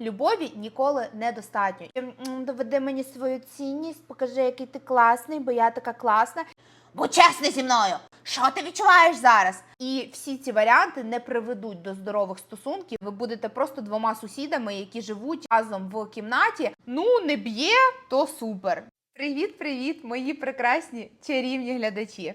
любові ніколи недостатньо. М, м, Доведи мені свою цінність, покажи, який ти класний, бо я така класна. Будь чесний зі мною. Що ти відчуваєш зараз? І всі ці варіанти не приведуть до здорових стосунків. Ви будете просто двома сусідами, які живуть разом в кімнаті. Ну не б'є, то супер. Привіт, привіт, мої прекрасні чарівні глядачі.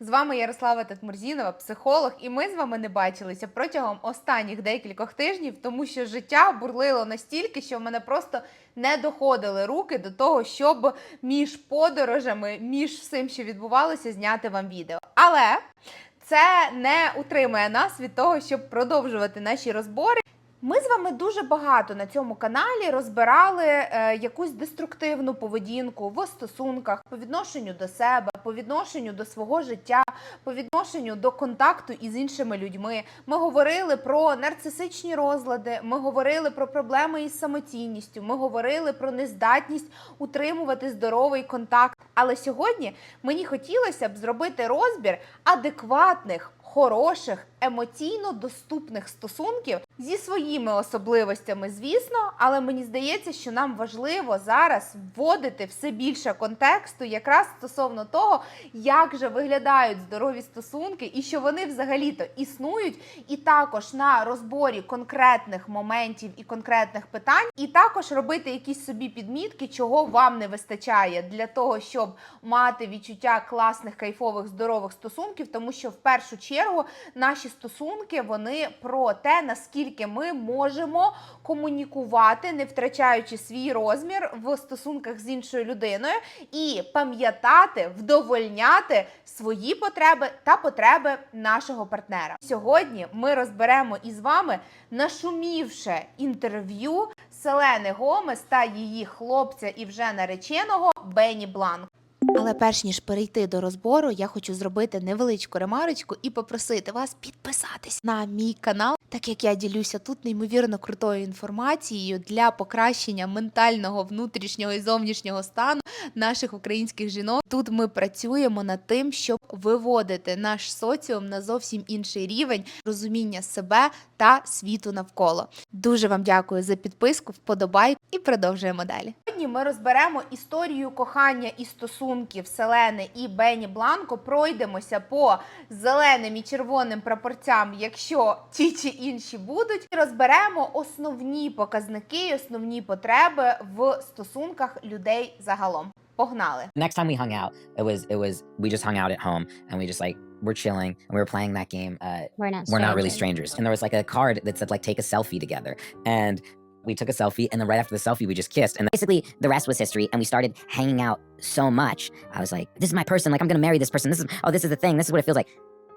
З вами Ярослава Татмурзінова, психолог, і ми з вами не бачилися протягом останніх декількох тижнів, тому що життя бурлило настільки, що в мене просто не доходили руки до того, щоб між подорожами, між всім, що відбувалося, зняти вам відео. Але це не утримує нас від того, щоб продовжувати наші розбори. Ми з вами дуже багато на цьому каналі розбирали е, якусь деструктивну поведінку в стосунках по відношенню до себе, по відношенню до свого життя, по відношенню до контакту із іншими людьми. Ми говорили про нарцисичні розлади, ми говорили про проблеми із самоцінністю, ми говорили про нездатність утримувати здоровий контакт. Але сьогодні мені хотілося б зробити розбір адекватних. Хороших, емоційно доступних стосунків зі своїми особливостями, звісно, але мені здається, що нам важливо зараз вводити все більше контексту, якраз стосовно того, як же виглядають здорові стосунки, і що вони взагалі-то існують, і також на розборі конкретних моментів і конкретних питань, і також робити якісь собі підмітки, чого вам не вистачає для того, щоб мати відчуття класних, кайфових, здорових стосунків, тому що в першу чергу наші стосунки вони про те, наскільки ми можемо комунікувати, не втрачаючи свій розмір в стосунках з іншою людиною, і пам'ятати, вдовольняти свої потреби та потреби нашого партнера. Сьогодні ми розберемо із вами нашумівше інтерв'ю Селени Гомес та її хлопця і вже нареченого Бені Бланк. Але перш ніж перейти до розбору, я хочу зробити невеличку ремарочку і попросити вас підписатись на мій канал, так як я ділюся тут неймовірно крутою інформацією для покращення ментального внутрішнього і зовнішнього стану наших українських жінок. Тут ми працюємо над тим, щоб виводити наш соціум на зовсім інший рівень розуміння себе та світу навколо. Дуже вам дякую за підписку, вподобайку і продовжуємо далі. Сьогодні ми розберемо історію кохання і стосунків Селени і Бені Бланко. Пройдемося по зеленим і червоним прапорцям, якщо ті чи інші будуть, і розберемо основні показники, основні потреби в стосунках людей загалом. Погнали! next time we hung out it was it was we just hung out at home and we just like we're chilling and we were playing that game uh We're not. we're not really strangers. strangers and there was like a card that said like take a selfie together and we took a selfie and then right after the selfie we just kissed and basically the rest was history and we started hanging out so much i was like this is my person like i'm gonna marry this person this is oh this is the thing this is what it feels like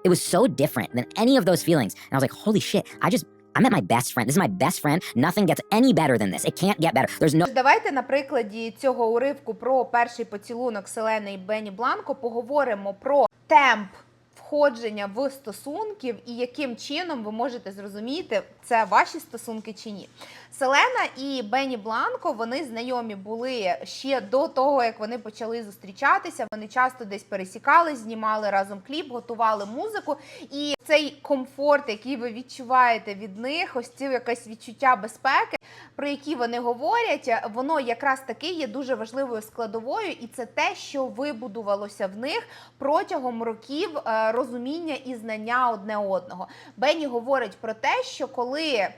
it was so different than any of those feelings and i was like holy shit i just i met my best friend this is my best friend nothing gets any better than this it can't get better there's no Давайте на прикладі цього уривку про перший поцілунок Селени і Бені Бланко поговоримо про темп входження в стосунків і яким чином ви можете зрозуміти, це ваші стосунки чи ні. Селена і Бені Бланко вони знайомі були ще до того, як вони почали зустрічатися. Вони часто десь пересікались, знімали разом кліп, готували музику. І цей комфорт, який ви відчуваєте від них, ось це якесь відчуття безпеки, про які вони говорять, воно якраз таки є дуже важливою складовою, і це те, що вибудувалося в них протягом років е, розуміння і знання одне одного. Бенні говорить про те, що коли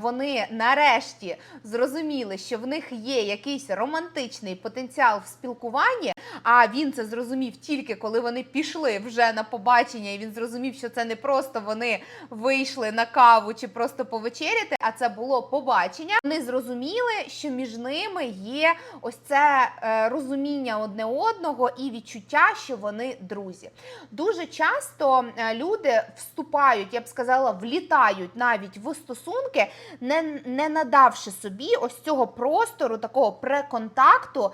вони нарешті зрозуміли, що в них є якийсь романтичний потенціал в спілкуванні, а він це зрозумів тільки коли вони пішли вже на побачення, і він зрозумів, що це не просто вони вийшли на каву чи просто повечеряти, а це було побачення. Вони зрозуміли, що між ними є ось це е, розуміння одне одного і відчуття, що вони друзі. Дуже часто е, люди вступають, я б сказала, влітають навіть в стосунки, не, не надавши собі ось цього простору, такого преконтакту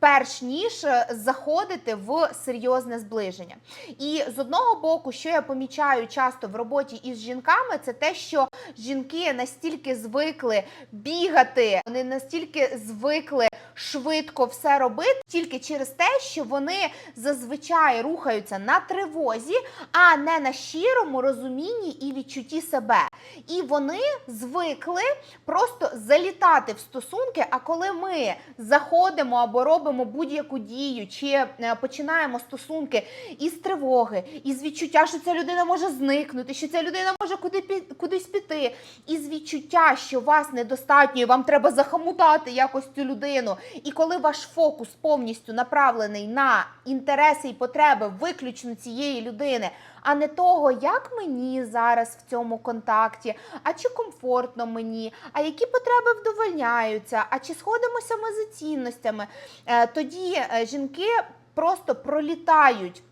перш ніж е, заходити в серйозне зближення. І з одного боку, що я помічаю часто в роботі із жінками, це те, що жінки настільки звикли бігати, вони настільки звикли швидко все робити, тільки через те, що вони зазвичай рухаються на тривозі, а не на щирому розумінні і відчутті себе. І вони звикли просто залітати в стосунки. А коли ми заходимо або робимо будь-яку дію, чи е, починаємо стосунки із тривоги, із відчуття, що ця людина може зникнути, що ця людина може куди кудись піти, із відчуття, що вас недостатньо, і вам треба захомутати якось цю людину. І коли ваш фокус повністю направлений на інтереси і потреби виключно цієї людини, а не того, як мені зараз в цьому контакті, а чи комфортно мені, а які потреби вдовольняються, а чи сходимося ми за цінностями, е, тоді е, жінки просто пролітають.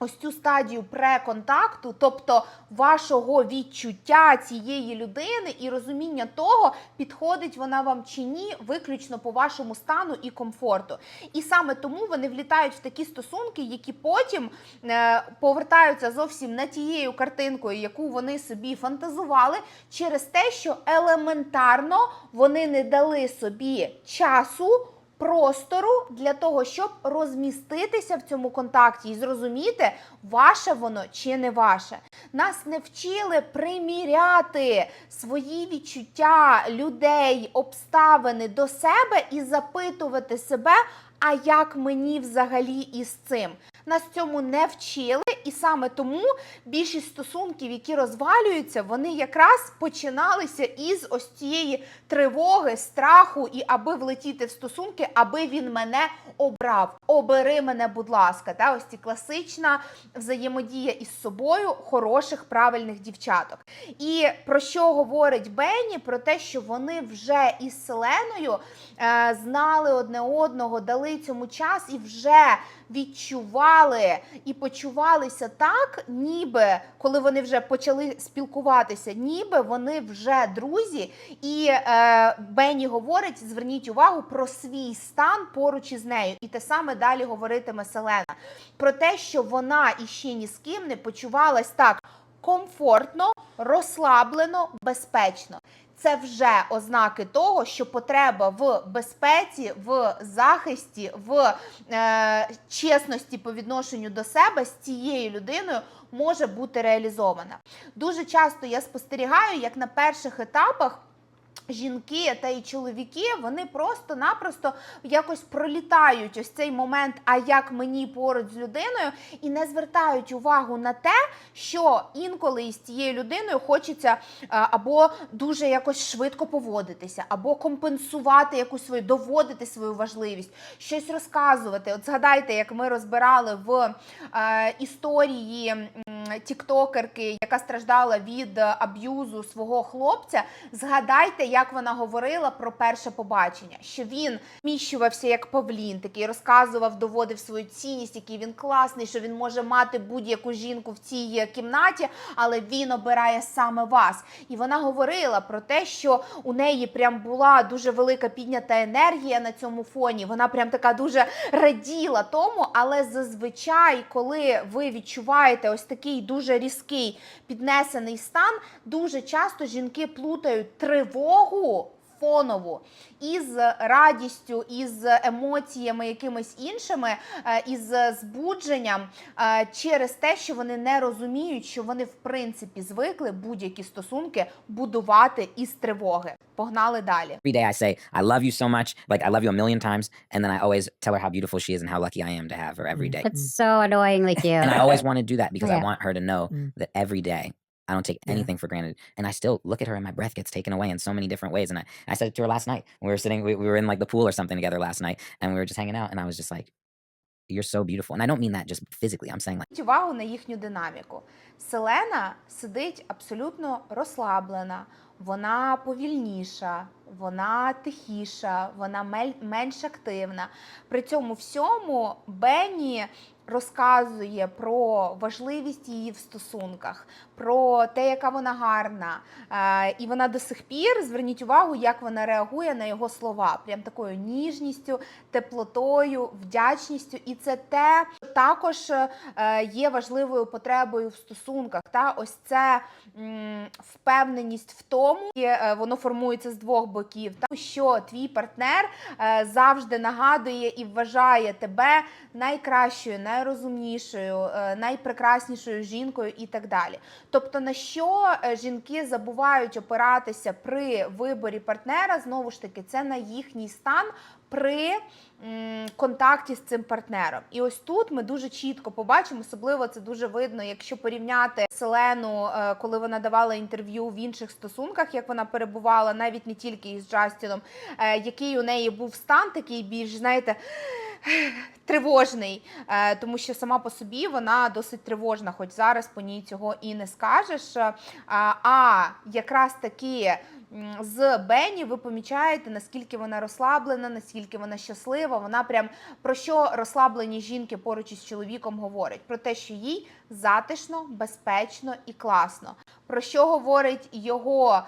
Ось цю стадію преконтакту, тобто вашого відчуття цієї людини і розуміння того, підходить вона вам чи ні, виключно по вашому стану і комфорту. І саме тому вони влітають в такі стосунки, які потім е, повертаються зовсім не тією картинкою, яку вони собі фантазували, через те, що елементарно вони не дали собі часу. Простору для того, щоб розміститися в цьому контакті і зрозуміти, ваше воно чи не ваше. Нас не вчили приміряти свої відчуття людей, обставини до себе і запитувати себе, а як мені взагалі із цим. Нас цьому не вчили, і саме тому більшість стосунків, які розвалюються, вони якраз починалися із ось цієї тривоги, страху, і аби влетіти в стосунки, аби він мене обрав. Обери мене, будь ласка. Та ось ці класична взаємодія із собою хороших, правильних дівчаток. І про що говорить Бенні? Про те, що вони вже із Селеною е, знали одне одного, дали цьому час і вже відчували і почувалися так, ніби коли вони вже почали спілкуватися, ніби вони вже друзі. І е, Бенні говорить: зверніть увагу про свій стан поруч із нею. І те саме далі говоритиме Селена про те, що вона іще ні з ким не почувалась так комфортно, розслаблено, безпечно. Це вже ознаки того, що потреба в безпеці, в захисті, в е, чесності по відношенню до себе з цією людиною може бути реалізована. Дуже часто я спостерігаю, як на перших етапах. Жінки та й чоловіки вони просто-напросто якось пролітають ось цей момент, а як мені поруч з людиною, і не звертають увагу на те, що інколи із цією людиною хочеться е, або дуже якось швидко поводитися, або компенсувати якусь свою, доводити свою важливість, щось розказувати. От згадайте, як ми розбирали в е, історії тіктокерки, яка страждала від аб'юзу свого хлопця. Згадайте, як вона говорила про перше побачення, що він міщувався як павлін, такий розказував, доводив свою цінність, який він класний, що він може мати будь-яку жінку в цій кімнаті, але він обирає саме вас. І вона говорила про те, що у неї прям була дуже велика піднята енергія на цьому фоні. Вона прям така дуже раділа тому, але зазвичай, коли ви відчуваєте ось такий дуже різкий піднесений стан, дуже часто жінки плутають тривогу. Фонову із радістю, із емоціями якимись іншими, е, із збудженням е, через те, що вони не розуміють, що вони в принципі звикли будь-які стосунки будувати із тривоги. Погнали далі. Every day I say, I love you so much, like I love you a million times. And then I always tell her how beautiful she is and how lucky I am to have her every day. That's so annoyingly cute. And I always want to do that because yeah. I want her to know Mm. that every day I don't take Yeah. anything for granted. And I still look at her and my breath gets taken away in so many different ways. And I, I said it to her last night. We were sitting, we, we were in like the pool or something together last night and we were just hanging out. And I was just like, you're so beautiful. And I don't mean that just physically. I'm saying like, Зверніть увагу на їхню динаміку. Селена сидить абсолютно розслаблена, Вона повільніша, вона тихіша, вона менш активна. При цьому всьому Бенні розказує про важливість її в стосунках, про те, яка вона гарна. Е, і вона до сих пір зверніть увагу, як вона реагує на його слова, прям такою ніжністю, теплотою, вдячністю. І це те також е, є важливою потребою в стосунках. Та ось це впевненість в тому, і е, воно формується з двох боків. тому що твій партнер е, завжди нагадує і вважає тебе найкращою, найрозумнішою, е, найпрекраснішою жінкою і так далі. Тобто, на що жінки забувають опиратися при виборі партнера, знову ж таки, це на їхній стан при контакті з цим партнером. І ось тут ми дуже чітко побачимо, особливо це дуже видно, якщо порівняти Селену, е, коли вона давала інтерв'ю в інших стосунках, як вона перебувала навіть не тільки із Джастіном, е, який у неї був стан, такий більш, знаєте. Тривожний, е, тому що сама по собі вона досить тривожна, хоч зараз по ній цього і не скажеш. А, якраз таки з Бенні ви помічаєте, наскільки вона розслаблена, наскільки вона щаслива. Вона прям про що розслаблені жінки поруч із чоловіком говорять? Про те, що їй затишно, безпечно і класно. Про що говорить його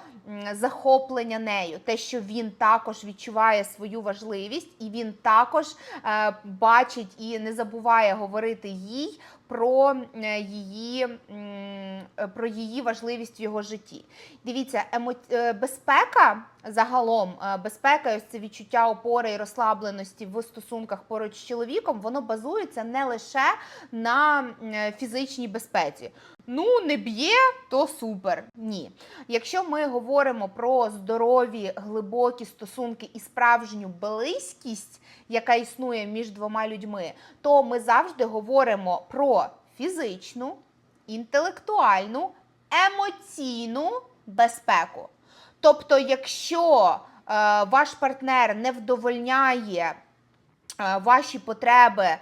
захоплення нею? Те, що він також відчуває свою важливість, і він також е, бачить і не забуває говорити їй про е, її, е, про її важливість в його житті. Дивіться, емо... е, безпека загалом, е, безпека, ось це відчуття опори і розслабленості в стосунках поруч з чоловіком, воно базується не лише на е, фізичній безпеці. Ну, не б'є, то супер. Ні. Якщо ми говоримо про здорові, глибокі стосунки і справжню близькість, яка існує між двома людьми, то ми завжди говоримо про фізичну, інтелектуальну, емоційну безпеку. Тобто, якщо е, ваш партнер не вдовольняє е, ваші потреби, е,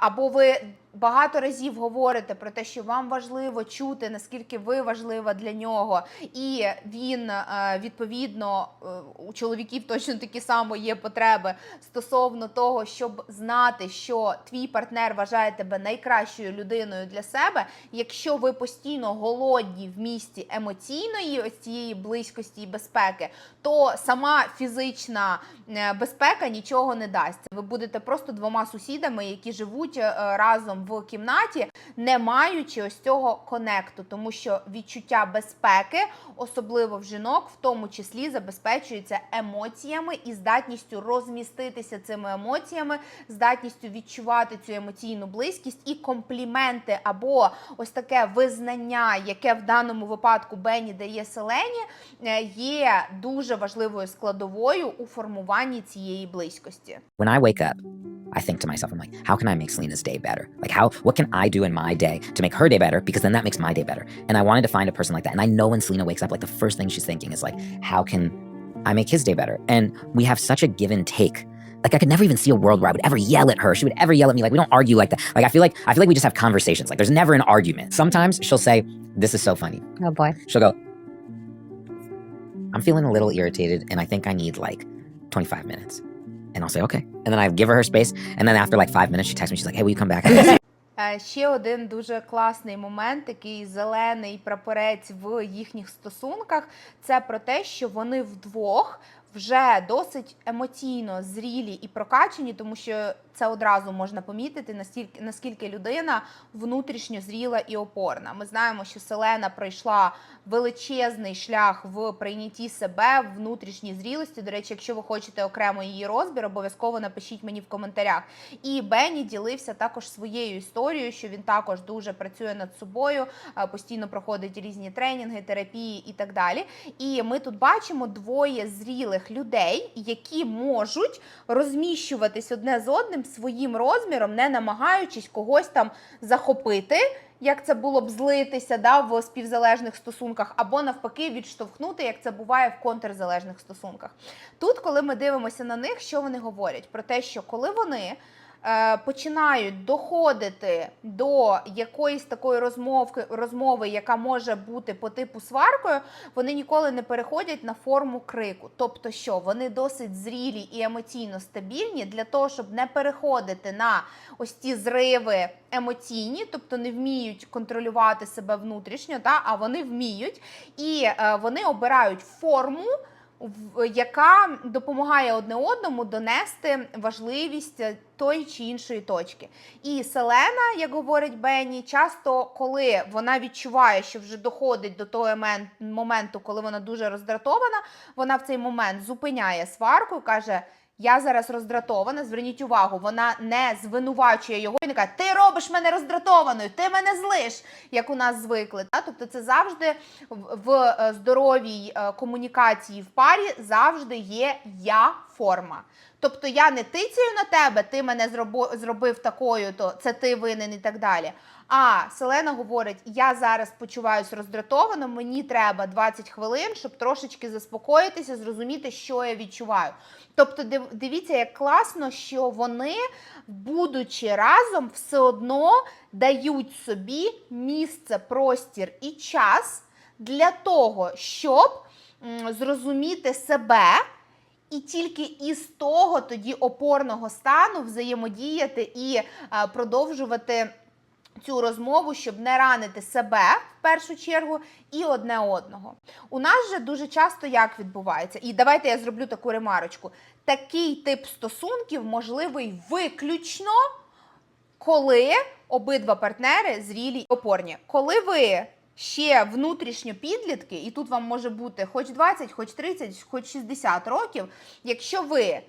або ви багато разів говорите про те, що вам важливо чути, наскільки ви важлива для нього, і він е, відповідно е, у чоловіків точно такі само є потреби стосовно того, щоб знати, що твій партнер вважає тебе найкращою людиною для себе. Якщо ви постійно голодні в місті емоційної ось цієї близькості і безпеки, то сама фізична е, безпека нічого не дасть. Ви будете просто двома сусідами, які живуть разом в кімнаті, не маючи ось цього конекту, тому що відчуття безпеки, особливо в жінок, в тому числі забезпечується емоціями і здатністю розміститися цими емоціями, здатністю відчувати цю емоційну близькість і компліменти або ось таке визнання, яке в даному випадку Бенні дає Селені, е, є дуже важливою складовою у формуванні цієї близькості. When I wake up, I think to myself, I'm like, how can I make Selena's day better? Like, how, what can I do in my day to make her day better? Because then that makes my day better. And I wanted to find a person like that. And I know when Selena wakes up, like, the first thing she's thinking is, like, how can I make his day better? And we have such a give and take. Like, I could never even see a world where I would ever yell at her. She would ever yell at me. Like, we don't argue like that. Like, I feel like, I feel like we just have conversations. Like, there's never an argument. Sometimes she'll say, this is so funny. Oh boy. She'll go, I'm feeling a little irritated and I think I need like 25 minutes. And I'll say, okay. And then I give her her space. And then after like five minutes, she texts me. She's like, hey, will you come back? Е, Ще один дуже класний момент, такий зелений прапорець в їхніх стосунках, це про те, що вони вдвох вже досить емоційно зрілі і прокачені, тому що це одразу можна помітити, настільки наскільки людина внутрішньо зріла і опорна. Ми знаємо, що Селена пройшла величезний шлях в прийнятті себе в внутрішній зрілості. До речі, якщо ви хочете окремо її розбір, обов'язково напишіть мені в коментарях. І Бенні ділився також своєю історією, що він також дуже працює над собою, е, постійно проходить різні тренінги, терапії і так далі. І ми тут бачимо двоє зрілих людей, які можуть розміщуватись одне з одним своїм розміром, не намагаючись когось там захопити. Як це було б злитися да, в співзалежних стосунках, або навпаки відштовхнути, як це буває в контрзалежних стосунках. Тут, коли ми дивимося на них, що вони говорять? Про те, що коли вони починають доходити до якоїсь такої розмовки, розмови, яка може бути по типу сваркою, вони ніколи не переходять на форму крику. Тобто, що вони досить зрілі і емоційно стабільні для того, щоб не переходити на ось ці зриви емоційні, тобто не вміють контролювати себе внутрішньо, та, а вони вміють, і е, вони обирають форму яка допомагає одне одному донести важливість е, тої чи іншої точки. І Селена, як говорить Бенні, часто, коли вона відчуває, що вже доходить до того моменту, коли вона дуже роздратована, вона в цей момент зупиняє сварку і каже. Я зараз роздратована. Зверніть увагу, вона не звинувачує його і не каже, ти робиш мене роздратованою, ти мене злиш, як у нас звикли. Та? Тобто, це завжди в- е, здоровій е, комунікації в парі завжди є я форма. Тобто я не тицяю на тебе, ти мене зробив такою, то це ти винен і так далі. А Селена говорить: я зараз почуваюсь роздратовано, мені треба 20 хвилин, щоб трошечки заспокоїтися, зрозуміти, що я відчуваю. Тобто, дивіться, як класно, що вони, будучи разом, все одно дають собі місце, простір і час для того, щоб зрозуміти себе. І тільки із того тоді опорного стану взаємодіяти і е, продовжувати цю розмову, щоб не ранити себе в першу чергу і одне одного. У нас же дуже часто як відбувається, і давайте я зроблю таку ремарочку. Такий тип стосунків можливий виключно, коли обидва партнери зрілі й опорні. Коли ви ще внутрішньо підлітки, і тут вам може бути хоч 20, хоч 30, хоч 60 років, якщо ви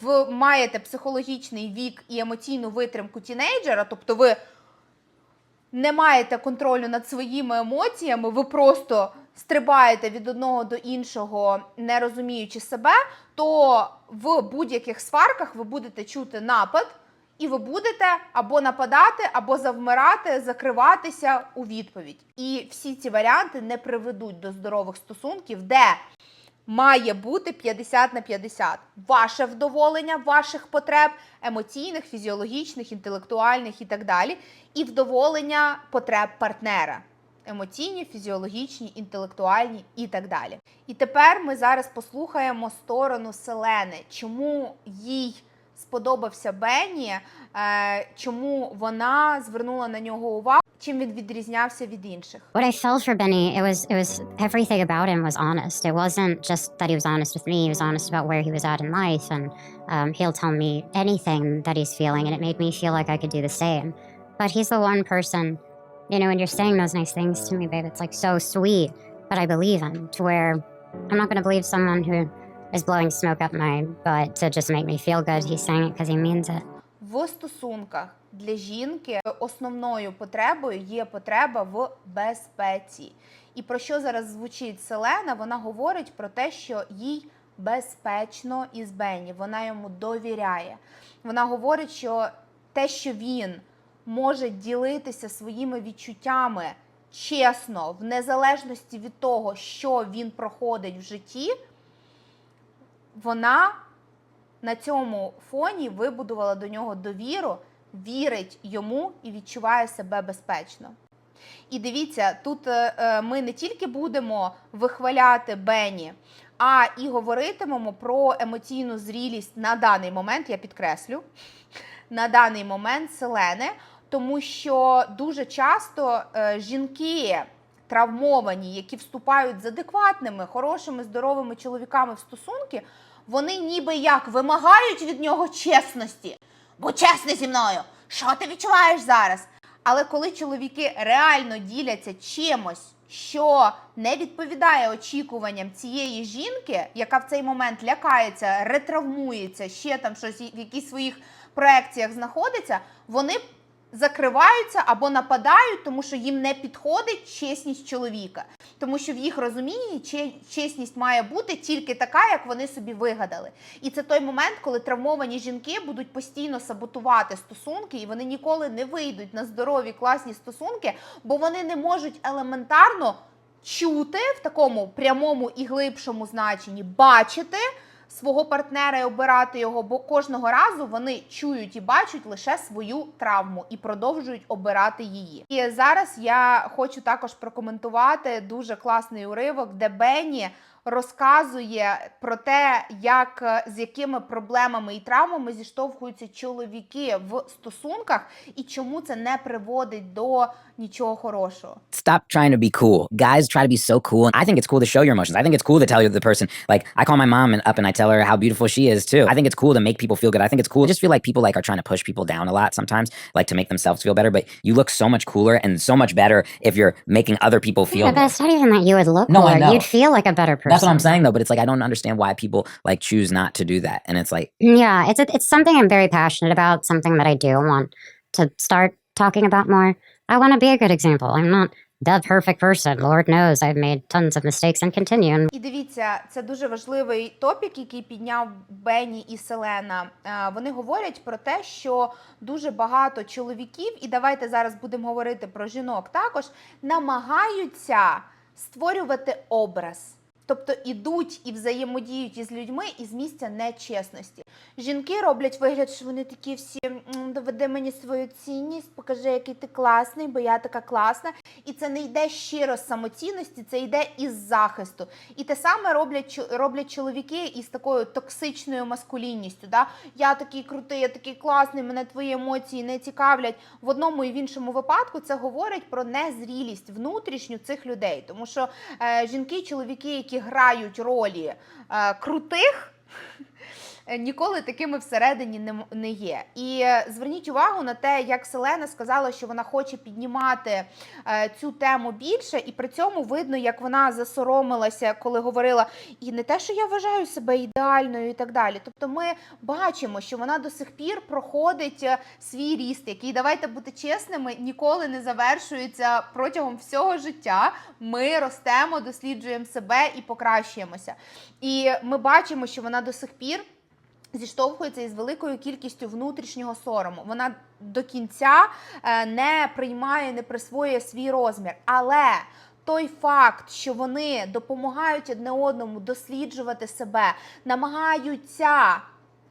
в, маєте психологічний вік і емоційну витримку тінейджера, тобто ви не маєте контролю над своїми емоціями, ви просто стрибаєте від одного до іншого, не розуміючи себе, то в будь-яких сварках ви будете чути напад, і ви будете або нападати, або завмирати, закриватися у відповідь. І всі ці варіанти не приведуть до здорових стосунків, де має бути 50 на 50. Ваше вдоволення ваших потреб емоційних, фізіологічних, інтелектуальних і так далі, і вдоволення потреб партнера. Емоційні, фізіологічні, інтелектуальні і так далі. І тепер ми зараз послухаємо сторону Селени, чому їй сподобався Бенні, е, чому вона звернула на нього увагу, чим він відрізнявся від інших. What I felt for Benny, it was it was everything about him was honest. It wasn't just that he was honest with me; he was honest about where he was at in life, and um, he'll tell me anything that he's feeling, and it made me feel like I could do the same. But he's the one person, you know, when you're saying those nice things to me, babe, it's like so sweet. But I believe him to where I'm not going to believe someone who is blowing smoke up my butt to just make me feel good. He's saying it because he means it. В стосунках для жінки основною потребою є потреба в безпеці. І про що зараз звучить Селена? Вона говорить про те, що їй безпечно із Бенні, вона йому довіряє. Вона говорить, що те, що він може ділитися своїми відчуттями чесно, в незалежності від того, що він проходить в житті, вона на цьому фоні вибудувала до нього довіру, вірить йому і відчуває себе безпечно. І дивіться, тут е, е, ми не тільки будемо вихваляти Бені, а і говоритимемо про емоційну зрілість на даний момент, я підкреслю, на даний момент Селени, тому що дуже часто е, жінки травмовані, які вступають з адекватними, хорошими, здоровими чоловіками в стосунки, вони ніби як вимагають від нього чесності. Будь чесний зі мною, що ти відчуваєш зараз? Але коли чоловіки реально діляться чимось, що не відповідає очікуванням цієї жінки, яка в цей момент лякається, ретравмується, ще там щось в якихось своїх проекціях знаходиться, вони закриваються або нападають, тому що їм не підходить чесність чоловіка. Тому що в їх розумінні чесність має бути тільки така, як вони собі вигадали. І це той момент, коли травмовані жінки будуть постійно саботувати стосунки, і вони ніколи не вийдуть на здорові класні стосунки, бо вони не можуть елементарно чути в такому прямому і глибшому значенні, бачити свого партнера і обирати його, бо кожного разу вони чують і бачать лише свою травму і продовжують обирати її. І зараз я хочу також прокоментувати дуже класний уривок, де Бенні розказує про те, як е, з якими проблемами і травмами зіштовхуються чоловіки в стосунках, і чому це не приводить до нічого хорошого. Stop trying to be cool. Guys try to be so cool. I think it's cool to show your emotions. I think it's cool to tell the person, like, I call my mom and up and I tell her how beautiful she is too. I think it's cool to make people feel good. I think it's cool. I just feel like people like are trying to push people down a lot sometimes, like to make themselves feel better. But you look so much cooler and so much better if you're making other people feel. Yeah, but it's not even that you would look No, I cooler. know. You'd feel like a better person. That's what I'm saying though. But it's like I don't understand why people like choose not to do that. And it's like Yeah, it's a, it's something I'm very passionate about. Something that I do want to start talking about more. I want to be a good example. I'm not the perfect person. Lord knows I've made tons of mistakes and continue. And І дивіться, це дуже важливий топік, який підняв Бенні і Селена. Е, Вони говорять про те, що дуже багато чоловіків, і давайте зараз будемо говорити про жінок також, намагаються створювати образ. Тобто ідуть і взаємодіють із людьми із місця нечесності. Жінки роблять вигляд, що вони такі всі доведи мені свою цінність, покажи, який ти класний, бо я така класна. І це не йде щиро з самоцінності, це йде із захисту. І те саме роблять роблять чоловіки із такою токсичною маскулінністю. Да? Я такий крутий, я такий класний, мене твої емоції не цікавлять. В одному і в іншому випадку це говорить про незрілість внутрішню цих людей. Тому що е, жінки чоловіки, які грають ролі е, крутих. Е, Ніколи такими всередині не, є. І е, зверніть увагу на те, як Селена сказала, що вона хоче піднімати е, цю тему більше, і при цьому видно, як вона засоромилася, коли говорила, і не те, що я вважаю себе ідеальною, і так далі. Тобто, ми бачимо, що вона до сих пір проходить свій ріст, який давайте бути чесними, ніколи не завершується протягом всього життя. Ми ростемо, досліджуємо себе і покращуємося. І ми бачимо, що вона до сих пір зіштовхується із великою кількістю внутрішнього сорому. Вона до кінця е, не приймає, не присвоює свій розмір. Але той факт, що вони допомагають одне одному досліджувати себе, намагаються.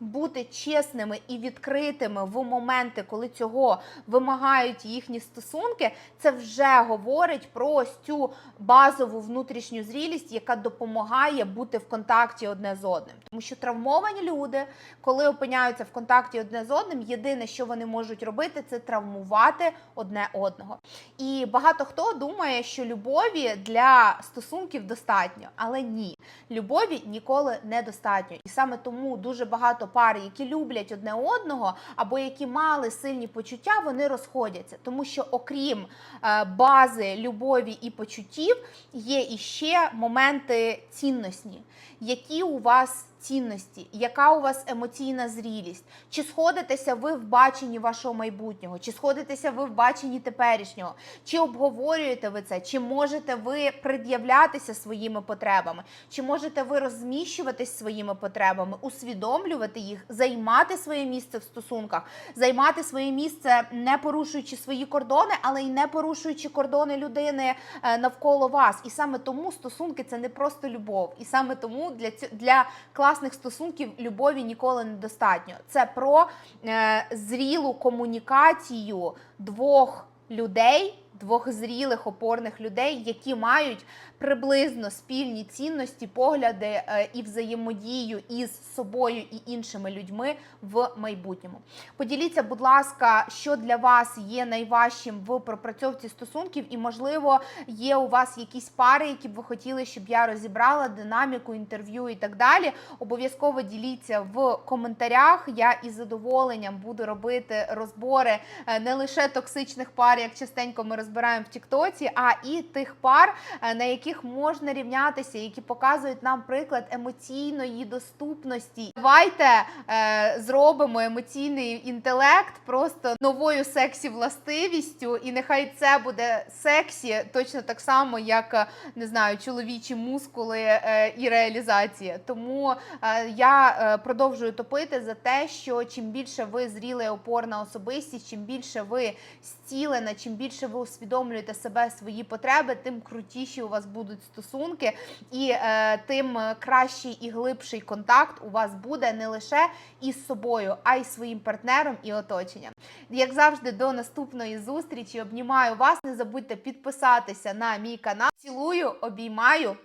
Бути чесними і відкритими в моменти, коли цього вимагають їхні стосунки, це вже говорить про ось цю базову внутрішню зрілість, яка допомагає бути в контакті одне з одним. Тому що травмовані люди, коли опиняються в контакті одне з одним, єдине, що вони можуть робити, це травмувати одне одного. І багато хто думає, що любові для стосунків достатньо, але ні, любові ніколи недостатньо. І саме тому дуже багато пар, які люблять одне одного, або які мали сильні почуття, вони розходяться, тому що окрім е, бази любові і почуттів, є іще моменти цінностні. Які у вас цінності, яка у вас емоційна зрілість? Чи сходитеся ви в баченні вашого майбутнього? Чи сходитеся ви в баченні теперішнього? Чи обговорюєте ви це? Чи можете ви пред'являтися своїми потребами? Чи можете ви розміщуватись своїми потребами, усвідомлювати їх, займати своє місце в стосунках, займати своє місце, не порушуючи свої кордони, але й не порушуючи кордони людини е, навколо вас? І саме тому стосунки це не просто любов. І саме тому для ць- для класних стосунків любові ніколи не достатньо. Це про е, зрілу комунікацію двох людей. Двох зрілих опорних людей, які мають приблизно спільні цінності, погляди е, і взаємодію із собою і іншими людьми в майбутньому. Поділіться, будь ласка, що для вас є найважчим в пропрацьовці стосунків, і можливо є у вас якісь пари, які б ви хотіли, щоб я розібрала динаміку інтерв'ю і так далі. Обов'язково діліться в коментарях. Я із задоволенням буду робити розбори е, не лише токсичних пар, як частенько ми розбираємо в Тіктоці, а і тих пар, е, на яких можна рівнятися, які показують нам приклад емоційної доступності. Давайте е, зробимо емоційний інтелект просто новою сексі властивістю, і нехай це буде сексі точно так само, як е, не знаю, чоловічі мускули е, і реалізація. Тому е, я е, продовжую топити за те, що чим більше ви зріла опорна особистість, чим більше ви зцілена, чим більше ви усвідомлюєте, себе, свої потреби, тим крутіші у вас будуть стосунки, і е, тим кращий і глибший контакт у вас буде не лише із собою, а й своїм партнером і оточенням. Як завжди, до наступної зустрічі. Обнімаю вас. Не забудьте підписатися на мій канал. Цілую, обіймаю.